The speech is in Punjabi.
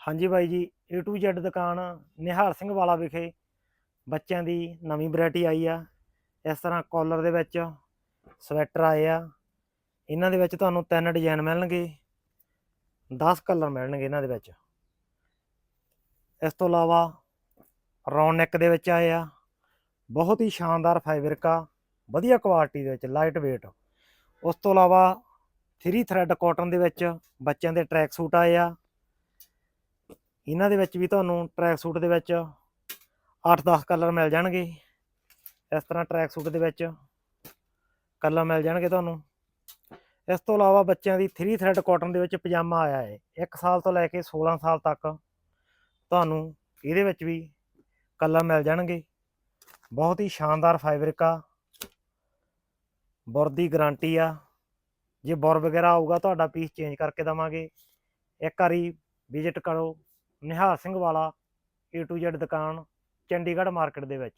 ਹਾਂਜੀ ਬਾਈ ਜੀ, A to Z ਦੁਕਾਨ ਨਿਹਾਲ ਸਿੰਘ ਵਾਲਾ ਵਿਖੇ ਬੱਚਿਆਂ ਦੀ ਨਵੀਂ ਵੈਰਾਈਟੀ ਆਈ ਆ। ਇਸ ਤਰ੍ਹਾਂ ਕਾਲਰ ਦੇ ਵਿੱਚ ਸਵੈਟਰ ਆਏ ਆ। ਇਹਨਾਂ ਦੇ ਵਿੱਚ ਤੁਹਾਨੂੰ ਤਿੰਨ ਡਿਜ਼ਾਈਨ ਮਿਲਣਗੇ 10 ਕਲਰ ਮਿਲਣਗੇ ਇਹਨਾਂ ਦੇ ਵਿੱਚ। ਇਸ ਤੋਂ ਇਲਾਵਾ ਰੌਨ ਨੈਕ ਦੇ ਵਿੱਚ ਆਏ ਆ। ਬਹੁਤ ਹੀ ਸ਼ਾਨਦਾਰ ਫਾਈਬਰਿਕ ਆ, ਵਧੀਆ ਕੁਆਲਿਟੀ ਦੇ ਵਿੱਚ ਲਾਈਟ weight ਉਸ ਤੋਂ ਇਲਾਵਾ 3 ਥ੍ਰੈਡ ਕਾਟਨ ਦੇ ਵਿੱਚ ਬੱਚਿਆਂ ਦੇ ਟਰੈਕ ਸੂਟ ਆਏ ਆ। ਇਹਨਾਂ ਦੇ ਵਿੱਚ ਵੀ ਤੁਹਾਨੂੰ ਟਰੈਕ ਸੂਟ ਦੇ ਵਿੱਚ 8-10 ਕਲਰ ਮਿਲ ਜਾਣਗੇ। ਇਸ ਤਰ੍ਹਾਂ ਟਰੈਕ ਸੂਟ ਦੇ ਵਿੱਚ ਕਲਰ ਮਿਲ ਜਾਣਗੇ ਤੁਹਾਨੂੰ। ਇਸ ਤੋਂ ਇਲਾਵਾ ਬੱਚਿਆਂ ਦੀ 3 ਥ੍ਰੈਡ ਕਾਟਨ ਦੇ ਵਿੱਚ ਪਜਾਮਾ ਆਇਆ ਹੈ। 1 ਸਾਲ ਤੋਂ ਲੈ ਕੇ 16 ਸਾਲ ਤੱਕ ਤੁਹਾਨੂੰ ਇਹਦੇ ਵਿੱਚ ਵੀ ਕਲਰ ਮਿਲ ਜਾਣਗੇ। ਬਹੁਤ ਹੀ ਸ਼ਾਨਦਾਰ ਫਾਈਬਰਿਕ ਆ। ਬੁਰ ਦੀ ਗਾਰੰਟੀ ਆ। ਜੇ ਬੁਰ ਵਗੈਰਾ ਆਊਗਾ, ਤੁਹਾਡਾ ਪੀਸ ਚੇਂਜ ਕਰਕੇ ਦਵਾਂਗੇ। ਇੱਕ ਵਾਰੀ ਵਿਜ਼ਿਟ ਕਰੋ। ਨਿਹਾਲ ਸਿੰਘ ਵਾਲਾ A to Z ਦੁਕਾਨ ਚੰਡੀਗੜ੍ਹ ਮਾਰਕੀਟ ਦੇ ਵਿੱਚ।